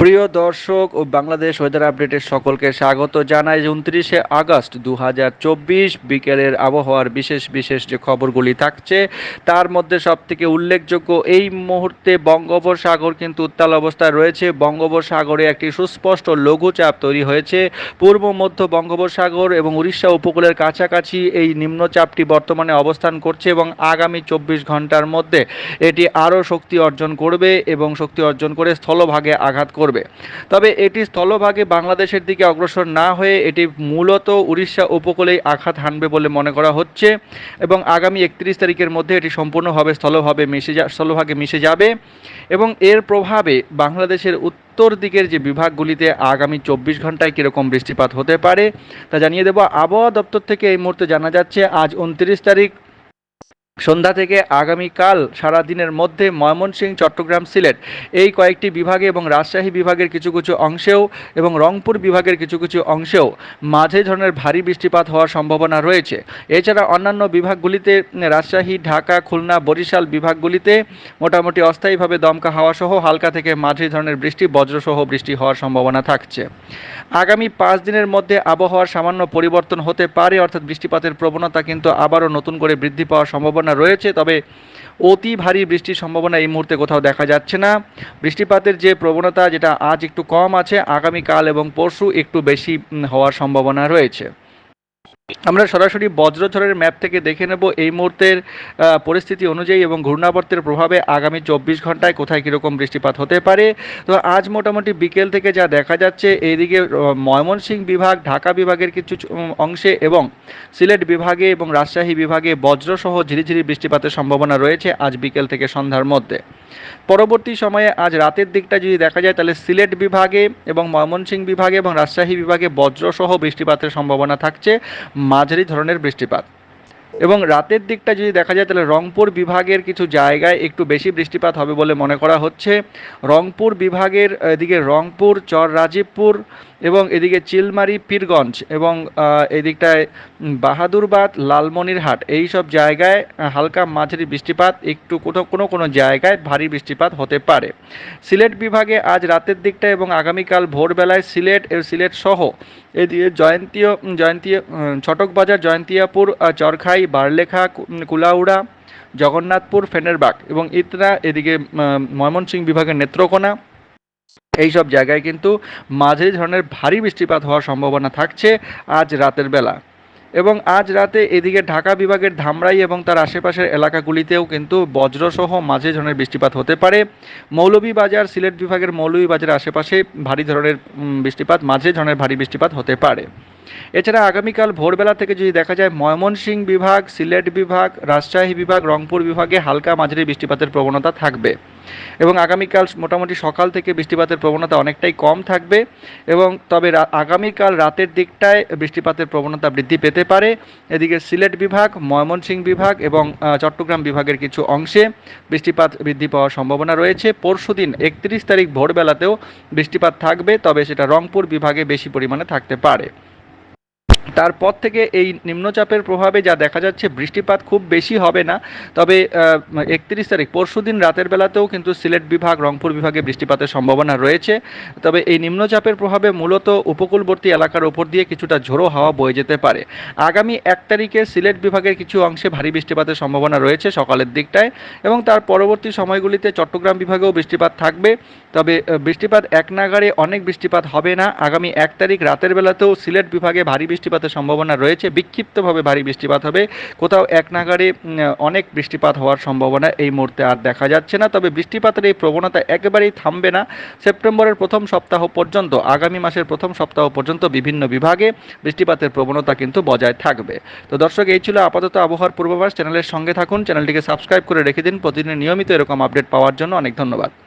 প্রিয় দর্শক ও বাংলাদেশ ওয়েদার আপডেটের সকলকে স্বাগত জানাই। উনত্রিশে আগস্ট দু হাজার চব্বিশ বিকেলের আবহাওয়ার বিশেষ বিশেষ যে খবরগুলি থাকছে, তার মধ্যে সবথেকে উল্লেখযোগ্য এই মুহূর্তে বঙ্গোপসাগর কিন্তু উত্তাল অবস্থায় রয়েছে। বঙ্গোপসাগরে একটি সুস্পষ্ট লঘুচাপ তৈরি হয়েছে। পূর্ব, মধ্য বঙ্গোপসাগর এবং উড়িষ্যা উপকূলের কাছাকাছি এই নিম্নচাপটি বর্তমানে অবস্থান করছে এবং আগামী চব্বিশ ঘণ্টার মধ্যে এটি আরও শক্তি অর্জন করবে এবং শক্তি অর্জন করে স্থলভাগে আঘাত করবে। তবে এটি স্থলভাগে বাংলাদেশের দিকে অগ্রসর না হয়ে এটি মূলত উড়িষ্যা উপকূলেই আঘাত হানবে বলে মনে করা হচ্ছে এবং আগামী একত্রিশ তারিখের মধ্যে এটি সম্পূর্ণভাবে স্থলভাবে মিশে যা স্থলভাগে মিশে যাবে এবং এর প্রভাবে বাংলাদেশের উত্তর দিকের যে বিভাগগুলিতে আগামী চব্বিশ ঘন্টায় কীরকম বৃষ্টিপাত হতে পারে তা জানিয়ে দেব। আবহাওয়া দপ্তর থেকে এই মুহূর্তে জানা যাচ্ছে, আজ উনত্রিশ তারিখ সন্ধ্যা থেকে আগামীকাল সারা দিনের মধ্যে ময়মনসিংহ চট্টগ্রাম সিলেট এই কয়েকটি বিভাগে এবং রাজশাহী বিভাগের কিছু কিছু অংশেও এবং রংপুর বিভাগের কিছু কিছু অংশেও মাঝে ধরনের ভারী বৃষ্টিপাত হওয়ার সম্ভাবনা রয়েছে। এছাড়া অন্যান্য বিভাগগুলিতে, রাজশাহী, ঢাকা, খুলনা, বরিশাল বিভাগগুলিতে মোটামুটি অস্থায়ীভাবে দমকা হাওয়া সহ হালকা থেকে মাঝে ধরনের বৃষ্টি, বজ্রসহ বৃষ্টি হওয়ার সম্ভাবনা থাকছে। আগামী পাঁচ দিনের মধ্যে আবহাওয়ার সামান্য পরিবর্তন হতে পারে, অর্থাৎ বৃষ্টিপাতের প্রবণতা কিন্তু আবারও নতুন করে বৃদ্ধি পাওয়ার সম্ভাবনা রয়েছে, তবে অতি ভারী বৃষ্টির সম্ভাবনা এই মুহূর্তে কোথাও দেখা যাচ্ছে না। বৃষ্টিপাতের যে প্রবণতা, যেটা আজ একটু কম আছে, আগামীকাল এবং পরশু একটু বেশি হওয়ার সম্ভাবনা রয়েছে। আমরা সরাসরি বজ্রঝড়ের ম্যাপ থেকে দেখে নেব এই মুহূর্তের পরিস্থিতি অনুযায়ী এবং ঘূর্ণাবর্তের প্রভাবে আগামী চব্বিশ ঘন্টায় কোথায় কীরকম বৃষ্টিপাত হতে পারে। তো আজ মোটামুটি বিকেল থেকে যা দেখা যাচ্ছে, এইদিকে ময়মনসিংহ বিভাগ, ঢাকা বিভাগের কিছু অংশে এবং সিলেট বিভাগে এবং রাজশাহী বিভাগে বজ্রসহ ঝিরিঝিরি বৃষ্টিপাতের সম্ভাবনা রয়েছে আজ বিকেল থেকে সন্ধ্যার মধ্যে। পরবর্তী সময়ে আজ রাতের দিকটা যদি দেখা যায়, তাহলে সিলেট বিভাগে এবং ময়মনসিংহ বিভাগে এবং রাজশাহী বিভাগে বজ্রসহ বৃষ্টিপাতের সম্ভাবনা থাকছে। মাঝারি ধরনের বৃষ্টিপাত। এবং রাতের দিকটা যদি দেখা যায়, তাহলে রংপুর বিভাগের কিছু জায়গায় একটু বেশি বৃষ্টিপাত হবে বলে মনে করা হচ্ছে। রংপুর বিভাগের এদিকে রংপুর চর রাজীবপুর এবং এদিকে চিলমারি, পীরগঞ্জ এবং এদিকটায় বাহাদুরবাদ, লালমনিরহাট এই সব জায়গায় হালকা মাঝারি বৃষ্টিপাত, একটু কোথাও কোনো কোনো জায়গায় ভারী বৃষ্টিপাত হতে পারে। সিলেট বিভাগে আজ রাতের দিকটা এবং আগামীকাল ভোরবেলায় সিলেট সিলেট সহ এদিকে জয়ন্তীয় জয়ন্তীয় ছটকবাজার, জয়ন্তিয়াপুর চরখাই বারলেখা, কুলাউড়া, জগন্নাথপুর, ফেনেরবাগ এবং ইতরা, এদিকে ময়মনসিংহ বিভাগের নেত্রকোনা। এই সব জায়গায় কিন্তু মাঝারি ধরনের ভারী বৃষ্টিপাত হওয়ার সম্ভাবনা থাকছে আজ রাতের বেলা। এবং আজ রাতে এদিকে ঢাকা বিভাগের ধামরাই এবং তার আশেপাশের এলাকাগুলিতেও কিন্তু বজ্রসহ মাঝে ধরনের বৃষ্টিপাত হতে পারে। মৌলভীবাজার, সিলেট বিভাগের মৌলভীবাজারের আশেপাশে ভারী ধরনের বৃষ্টিপাত মাঝে ধরনের ভারী বৃষ্টিপাত হতে পারে। এছাড়া আগামীকাল ভোরবেলা থেকে যদি দেখা যায় ময়মনসিংহ বিভাগ, সিলেট বিভাগ, রাজশাহী বিভাগ, রংপুর বিভাগে হালকা মাঝারি বৃষ্টিপাতের প্রবণতা থাকবে। এবং আগামীকাল মোটামুটি সকাল থেকে বৃষ্টিপাতের প্রবণতা অনেকটাই কম থাকবে এবং তবে আগামীকাল রাতের দিকটায় বৃষ্টিপাতের প্রবণতা বৃদ্ধি পেতে পারে। এদিকে সিলেট বিভাগ, ময়মনসিংহ বিভাগ এবং চট্টগ্রাম বিভাগের কিছু অংশে বৃষ্টিপাত বৃদ্ধি পাওয়ার সম্ভাবনা রয়েছে। পরশু দিন একত্রিশ তারিখ ভোরবেলাতেও বৃষ্টিপাত থাকবে, তবে সেটা রংপুর বিভাগে বেশি পরিমাণে থাকতে পারে। তারপর থেকে এই নিম্নচাপের প্রভাবে যা দেখা যাচ্ছে বৃষ্টিপাত খুব বেশি হবে না। তবে একত্রিশ তারিখ, পরশু দিন রাতের বেলাতেও কিন্তু সিলেট বিভাগ, রংপুর বিভাগে বৃষ্টিপাতের সম্ভাবনা রয়েছে। তবে এই নিম্নচাপের প্রভাবে মূলত উপকূলবর্তী এলাকার ওপর দিয়ে কিছুটা ঝোড়ো হাওয়া বয়ে যেতে পারে। আগামী এক তারিখে সিলেট বিভাগের কিছু অংশে ভারী বৃষ্টিপাতের সম্ভাবনা রয়েছে সকালের দিকটায় এবং তার পরবর্তী সময়গুলিতে চট্টগ্রাম বিভাগেও বৃষ্টিপাত থাকবে। তবে বৃষ্টিপাত এক নাগাড়ে অনেক বৃষ্টিপাত হবে না। আগামী এক তারিখ রাতের বেলাতেও সিলেট বিভাগে ভারী বৃষ্টিপাতের সম্ভাবনা রয়েছে। বিক্ষিপ্তভাবে ভারী বৃষ্টিপাত হবে। কোথাও এক উম, অনেক বৃষ্টিপাত হওয়ার সম্ভাবনা এই মুহূর্তে আর দেখা যাচ্ছে না। তবে বৃষ্টিপাতের এই প্রবণতা একেবারেই থামবে না। সেপ্টেম্বরের প্রথম সপ্তাহ পর্যন্ত আগামী মাসের প্রথম সপ্তাহ পর্যন্ত বিভিন্ন বিভাগে বৃষ্টিপাতের প্রবণতা কিন্তু বজায় থাকবে। তো দর্শক এই ছিল আপাতত আবহাওয়ার পূর্বাভাস। চ্যানেলের সঙ্গে থাকুন। চ্যানেলটিকে সাবস্ক্রাইব করে রেখে দিন। প্রতিদিন নিয়মিত এরকম আপডেট পাওয়ার জন্য অনেক ধন্যবাদ।